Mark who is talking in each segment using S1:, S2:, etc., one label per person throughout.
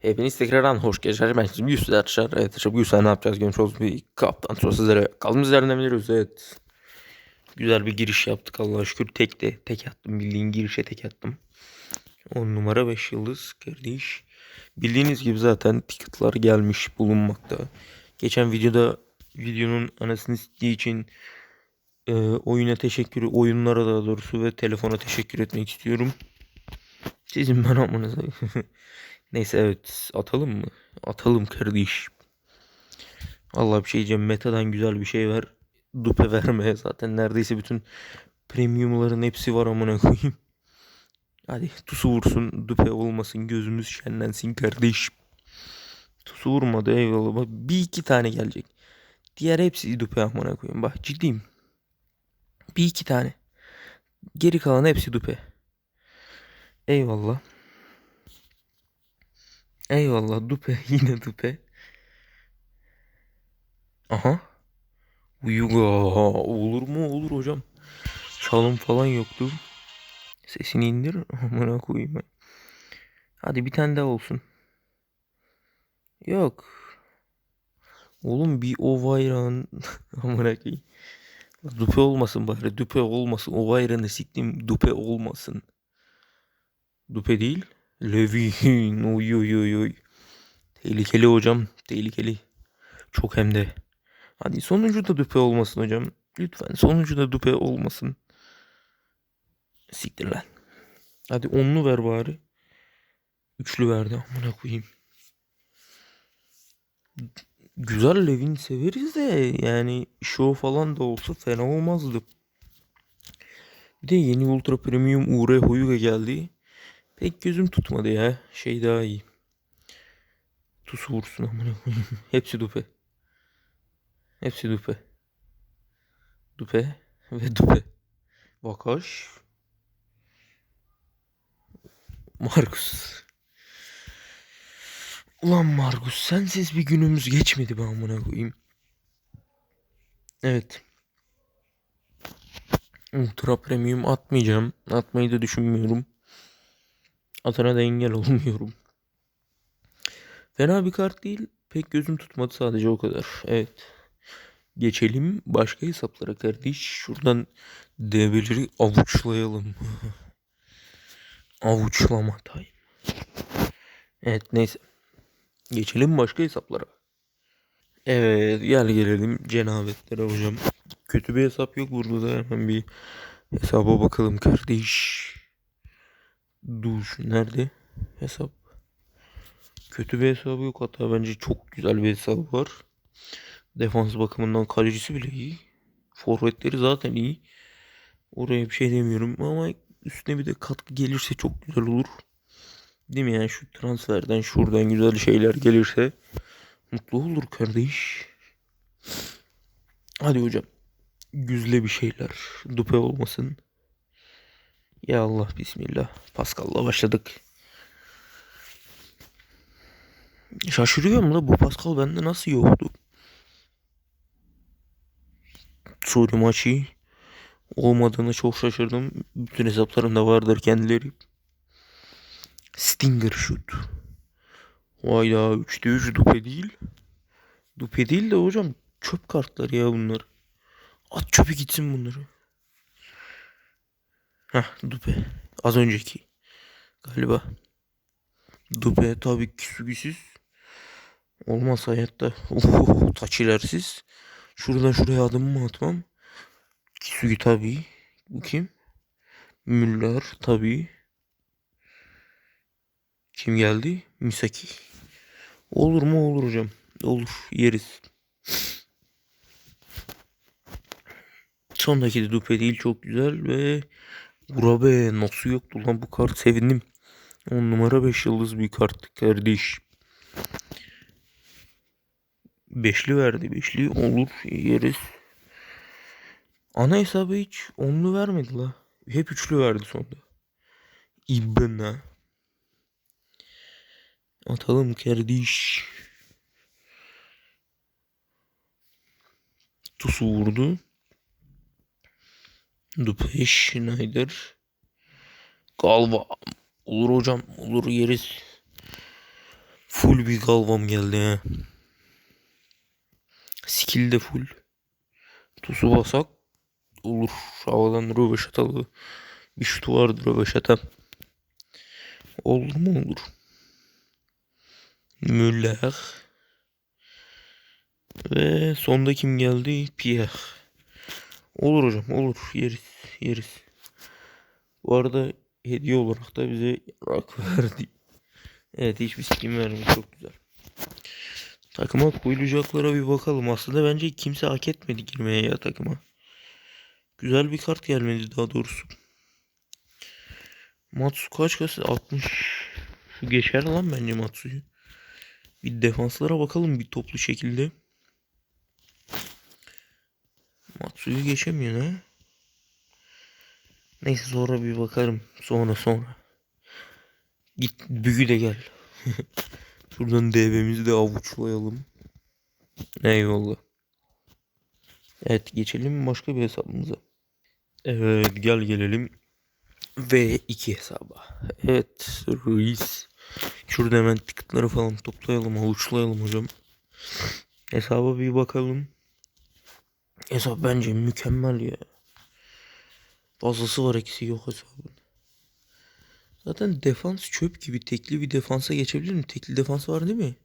S1: Hepiniz tekrardan hoş geldiniz. Ben şimdi Yusuf arkadaşlar. Evet arkadaşlar bu Yusuf'a ne yapacağız? Görmüş olduğunuz bir kaptan sonra sizlere kaldığımız yerden biliyoruz. Evet. Güzel bir giriş yaptık Allah'a şükür. Tek de tek attım. Bildiğin girişe tek attım. 10 numara 5 yıldız kardeş. Bildiğiniz gibi zaten ticketlar gelmiş bulunmakta. Geçen videoda videonun anasını istediği için e, oyuna teşekkür, oyunlara daha doğrusu ve telefona teşekkür etmek istiyorum. Sizin ben amınıza. Neyse evet atalım mı? Atalım kardeş. Allah bir şey diyeceğim. Meta'dan güzel bir şey ver. Dupe verme. Zaten neredeyse bütün premiumların hepsi var amına koyayım. Hadi tusu vursun. Dupe olmasın. Gözümüz şenlensin kardeş. Tusu vurmadı eyvallah. Bir iki tane gelecek. Diğer hepsi dupe amına koyayım. Bak ciddiyim. Bir iki tane. Geri kalan hepsi dupe. Eyvallah. Eyvallah dupe yine dupe. Aha. Uyuga olur mu olur hocam. Çalım falan yoktu. Sesini indir. Amına koyayım ben. Hadi bir tane daha olsun. Yok. Oğlum bir o bayrağın amına koyayım. Dupe olmasın bari. Dupe olmasın. O bayrağını siktim. Dupe olmasın. Dupe değil. Levin. Oy oy oy oy. Tehlikeli hocam. Tehlikeli. Çok hem de. Hadi sonuncu da dupe olmasın hocam. Lütfen sonuncu da dupe olmasın. Siktir lan. Hadi onlu ver bari. Üçlü verdi amına koyayım. Güzel Levin severiz de yani show falan da olsa fena olmazdı. Bir de yeni Ultra Premium Ure Huyuga geldi. Pek gözüm tutmadı ya. Şey daha iyi. Tuz vursun amına koyayım. Hepsi dupe. Hepsi dupe. Dupe ve dupe. Vakaş. Markus. Ulan Markus sensiz bir günümüz geçmedi be amına koyayım. Evet. Ultra Premium atmayacağım. Atmayı da düşünmüyorum. Atana da engel olmuyorum. Fena bir kart değil. Pek gözüm tutmadı sadece o kadar. Evet. Geçelim başka hesaplara kardeş. Şuradan devreleri avuçlayalım. Avuçlama time. Evet neyse. Geçelim başka hesaplara. Evet gel gelelim cenabetlere hocam. Kötü bir hesap yok burada da hemen bir hesaba bakalım kardeş. Duş nerede? Hesap. Kötü bir hesabı yok hatta bence çok güzel bir hesabı var. Defans bakımından kalecisi bile iyi. Forvetleri zaten iyi. Oraya bir şey demiyorum ama üstüne bir de katkı gelirse çok güzel olur. Değil mi yani şu transferden şuradan güzel şeyler gelirse mutlu olur kardeş. Hadi hocam. Güzle bir şeyler. Dupe olmasın. Ya Allah bismillah. Pascal'la başladık. Şaşırıyorum da bu Pascal bende nasıl yoktu? Sorry maçı olmadığını çok şaşırdım. Bütün hesaplarımda vardır kendileri. Stinger shoot. Vay ya 3'te 3 dupe değil. Dupe değil de hocam çöp kartları ya bunlar. At çöpe gitsin bunları. Heh dupe. Az önceki. Galiba. Dupe tabii ki sürgüsüz. Olmaz hayatta. Uf, taç ilersiz. Şuradan şuraya adım mı atmam? Kisugi tabii. Bu kim? Müller tabii. Kim geldi? Misaki. Olur mu olur hocam. Olur yeriz. Sondaki de dupe değil çok güzel ve Urabe nasıl yoktu lan bu kart sevindim. 10 numara 5 yıldız bir kart kardeş. Beşli verdi beşli olur yeriz. Ana hesabı hiç onlu vermedi la. Hep üçlü verdi sonunda. İbna. Atalım kardeş. Tusu vurdu. Dupe Schneider. Galva. Olur hocam. Olur yeriz. Full bir galvam geldi ha. Skill de full. Tusu basak olur. Havadan röveşatalı. Bir şutu vardır röveşata. Olur mu olur. Müller. Ve sonda kim geldi? Pierre. Olur hocam olur. Yeriz. Yeriz. Bu arada hediye olarak da bize rak verdi. Evet hiçbir skin vermiyor. Çok güzel. Takıma koyulacaklara bir bakalım. Aslında bence kimse hak etmedi girmeye ya takıma. Güzel bir kart gelmedi daha doğrusu. Matsu kaç kası? 60. Şu geçer lan bence Matsu'yu. Bir defanslara bakalım bir toplu şekilde. Matsu'yu geçemiyor ha. Neyse sonra bir bakarım. Sonra sonra. Git büyü de gel. Şuradan DB'mizi de avuçlayalım. Eyvallah. Evet geçelim başka bir hesabımıza. Evet gel gelelim. V2 hesaba. Evet reis. Şurada hemen ticketları falan toplayalım avuçlayalım hocam. Hesaba bir bakalım. Hesap bence mükemmel ya. Fazlası var eksiği yok hesabın. Zaten defans çöp gibi tekli bir defansa geçebilir mi? Tekli defans var değil mi?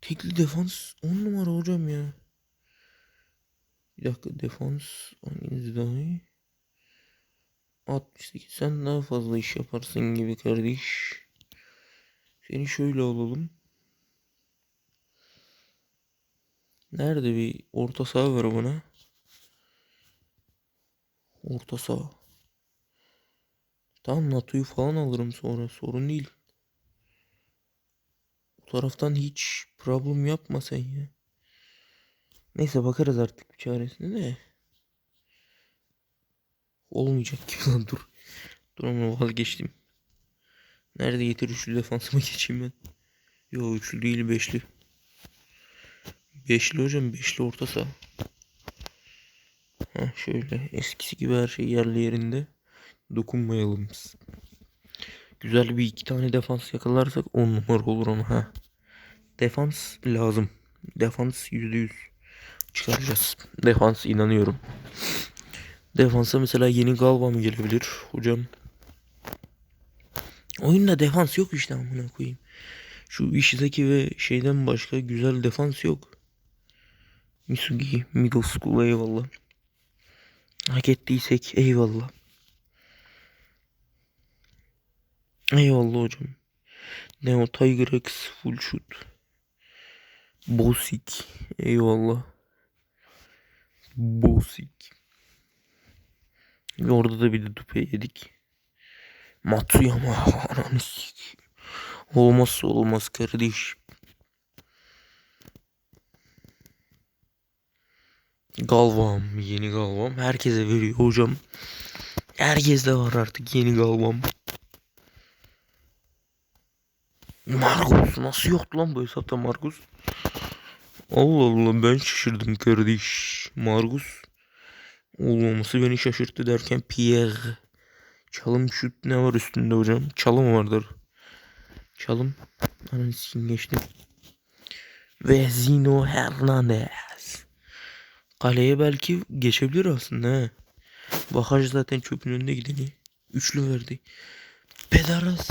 S1: Tekli defans 10 numara hocam ya. Bir dakika defans hanginiz daha iyi? 68 sen daha fazla iş yaparsın gibi kardeş. Seni şöyle alalım. Nerede bir orta saha ver bana. Orta saha. Tamam NATO'yu falan alırım sonra sorun değil. O taraftan hiç problem yapma sen ya. Neyse bakarız artık bir çaresine de. Olmayacak gibi lan dur. Dur ama vazgeçtim. Nerede yeter üçlü defansıma geçeyim ben. Yo üçlü değil beşli. Beşli hocam beşli orta saha. Ha şöyle eskisi gibi her şey yerli yerinde. Dokunmayalım. Güzel bir iki tane defans yakalarsak on numara olur ama ha. Defans lazım. Defans yüzde yüz çıkaracağız. Defans inanıyorum. Defansa mesela yeni Galvan gelebilir hocam. Oyunda defans yok işte amına koyayım. Şu Ishizaki ve şeyden başka güzel defans yok. Misugi, middle school eyvallah. Hak ettiysek eyvallah. Eyvallah hocam. Neo Tiger X full shoot. Bosik. Eyvallah. Bosik. Ve orada da bir de dupe yedik. Matsuyama. Ananı. Olmazsa olmaz kardeş. Galvam. Yeni galvam. Herkese veriyor hocam. Herkes de var artık yeni galvam. Margus nasıl yoktu lan bu hesapta Margus? Allah Allah ben şaşırdım kardeş. Margus olmaması beni şaşırttı derken Pierre. Çalım şut ne var üstünde hocam? Çalım vardır. Çalım. Ananı sikim geçtim. Ve Zino Hernandez. Kaleye belki geçebilir aslında he. Bakaj zaten çöpün önünde gideni. Üçlü verdi. Pedaras.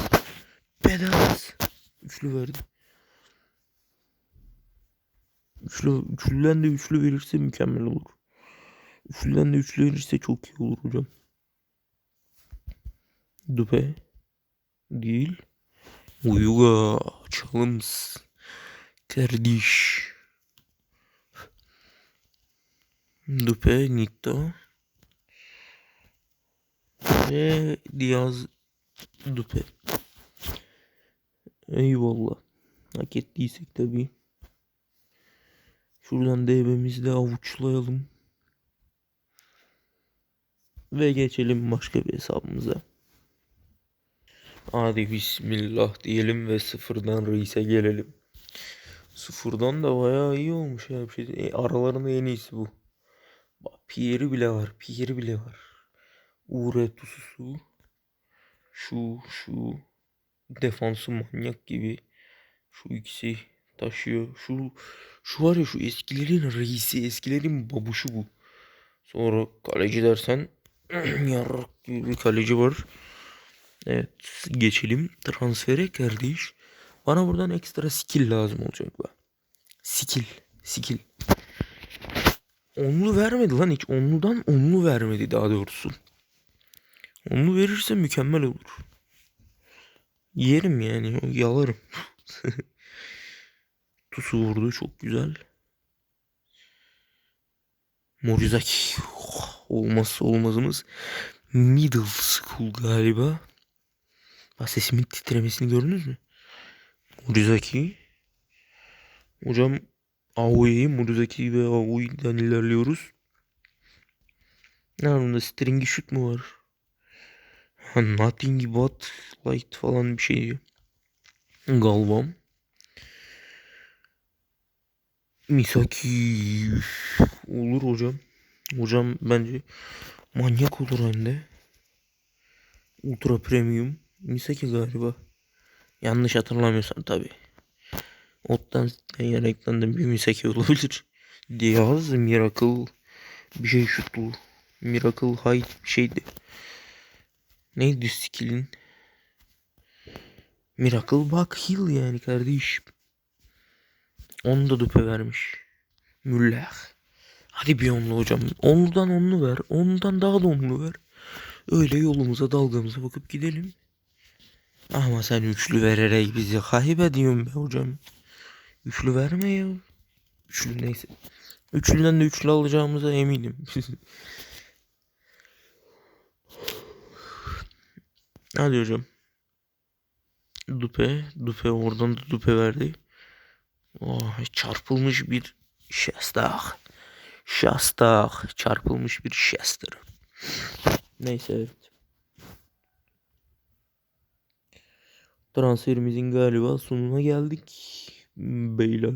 S1: Pedaras. Üçlü verdi. Üçlü, üçlüden de üçlü verirse mükemmel olur. Üçlüden de üçlü verirse çok iyi olur hocam. Dupe. Değil. Uyuga. Çalıms. Kardeş. Dupe. Nito. Ve Diaz. Dupe. Eyvallah. Hak ettiysek tabi. Şuradan DB'mizi de avuçlayalım. Ve geçelim başka bir hesabımıza. Hadi bismillah diyelim ve sıfırdan reise gelelim. Sıfırdan da bayağı iyi olmuş ya. Bir şey, e, aralarında en iyisi bu. Pierre'i bile var. Pierre'i bile var. Uğretusu. Şu şu defansı manyak gibi. Şu ikisi taşıyor. Şu şu var ya şu eskilerin reisi, eskilerin babuşu bu. Sonra kaleci dersen yarrak gibi bir kaleci var. Evet geçelim transfere kardeş. Bana buradan ekstra skill lazım olacak. Skill. Skill. Onlu vermedi lan hiç. Onludan onlu vermedi daha doğrusu. Onlu verirse mükemmel olur. Yerim yani. Yalarım. Tusu vurdu çok güzel. Morizaki. Oh, olmazsa olmazımız. Middle School galiba. Bak sesimin titremesini gördünüz mü? Morizaki. Hocam Aoi'yi, Morizaki ve Aoi'den ilerliyoruz. Ne var bunda? Stringy shoot mu var? Nothing but light falan bir şey. Galvam. Misaki. Olur hocam. Hocam bence manyak olur hem. Ultra premium. Misaki galiba. Yanlış hatırlamıyorsam tabi. Ottan de bir Misaki olabilir. Diaz Miracle bir şey şutlu. Miracle High bir şeydi. Neydi skill'in? Miracle Buck Hill yani kardeşim. Onu da dupe vermiş. Müller. Hadi bir onlu hocam. Onludan onlu ver. Onludan daha da onlu ver. Öyle yolumuza dalgamıza bakıp gidelim. Ama sen üçlü vererek bizi kaybediyorsun be hocam. Üçlü verme ya. Üçlü neyse. Üçlüden de üçlü alacağımıza eminim. Hadi hocam. Dupe. Dupe oradan da dupe verdi. Oh, çarpılmış bir şestak. Şastak. Çarpılmış bir şester. Neyse evet. Transferimizin galiba sonuna geldik. Beyler.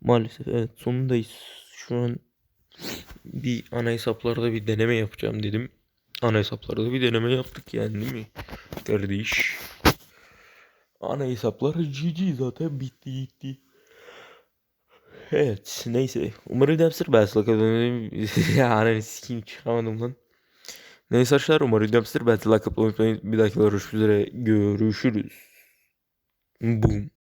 S1: Maalesef evet sonundayız. Şu an bir ana hesaplarda bir deneme yapacağım dedim. Ana hesaplarda bir deneme yaptık yani değil mi? Kardeş. Ana hesaplar GG zaten bitti gitti. Evet neyse. Umarım Dempster Battle Academy ya ananı çıkamadım lan. Neyse arkadaşlar umarım Dempster Battle unutmayın. Bir dahaki görüşmek üzere. Görüşürüz. бум.